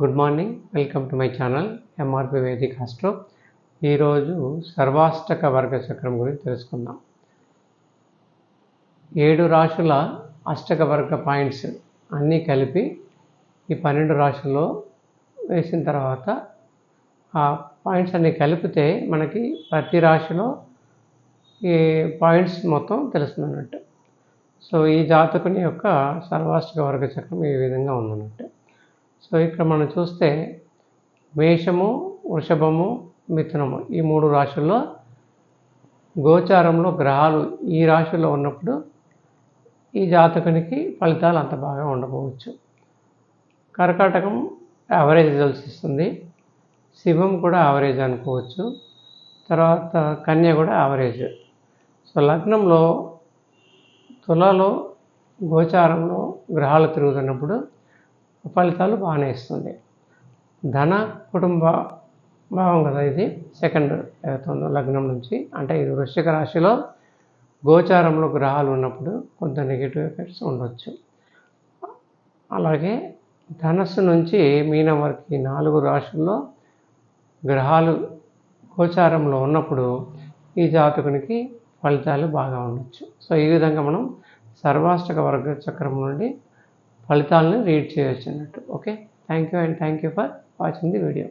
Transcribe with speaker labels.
Speaker 1: Good morning welcome to my channel MRP Vedic astro ఈరోజు సర్వాష్టక వర్గ చక్రం గురించి తెలుసుకుందాం. ఏడు రాశుల అష్టక వర్గ పాయింట్స్ అన్నీ కలిపి ఈ పన్నెండు రాశుల్లో వేసిన తర్వాత ఆ పాయింట్స్ అన్నీ కలిపితే మనకి ప్రతి రాశిలో ఈ పాయింట్స్ మొత్తం తెలుస్తుంది అన్నట్టు సో ఈ జాతకుని యొక్క సర్వాష్టక వర్గ చక్రం ఈ విధంగా ఉందన్నట్టు. సో ఇక్కడ మనం చూస్తే మేషము వృషభము మిథునము ఈ మూడు రాశుల్లో గోచారంలో గ్రహాలు ఈ రాశిలో ఉన్నప్పుడు ఈ జాతకునికి ఫలితాలు అంత బాగా ఉండకపోవచ్చు. కర్కాటకం యావరేజ్ రిజల్ట్స్ ఇస్తుంది. శివం కూడా యావరేజ్ అనుకోవచ్చు. తర్వాత కన్య కూడా యావరేజ్ సో లగ్నంలో తులలో గోచారంలో గ్రహాలు తిరుగుతున్నప్పుడు ఫలితాలు బాగానే ఇస్తుంది. ధన కుటుంబ భావం కదా ఇది? సెకండ్ లగ్నం నుంచి. అంటే ఇది వృశ్చిక రాశిలో గోచారంలో గ్రహాలు ఉన్నప్పుడు కొంత నెగిటివ్ ఎఫెక్ట్స్ ఉండొచ్చు. అలాగే ధనస్సు నుంచి మీనం వరకు ఈ నాలుగు రాశుల్లో గ్రహాలు గోచారంలో ఉన్నప్పుడు ఈ జాతకునికి ఫలితాలు బాగా ఉండొచ్చు. సో ఈ విధంగా మనం సర్వాష్టక వర్గ చక్రం నుండి ఫలితాలను రీడ్ చేయొచ్చు అన్నట్టు okay thank you and thank you for watching the video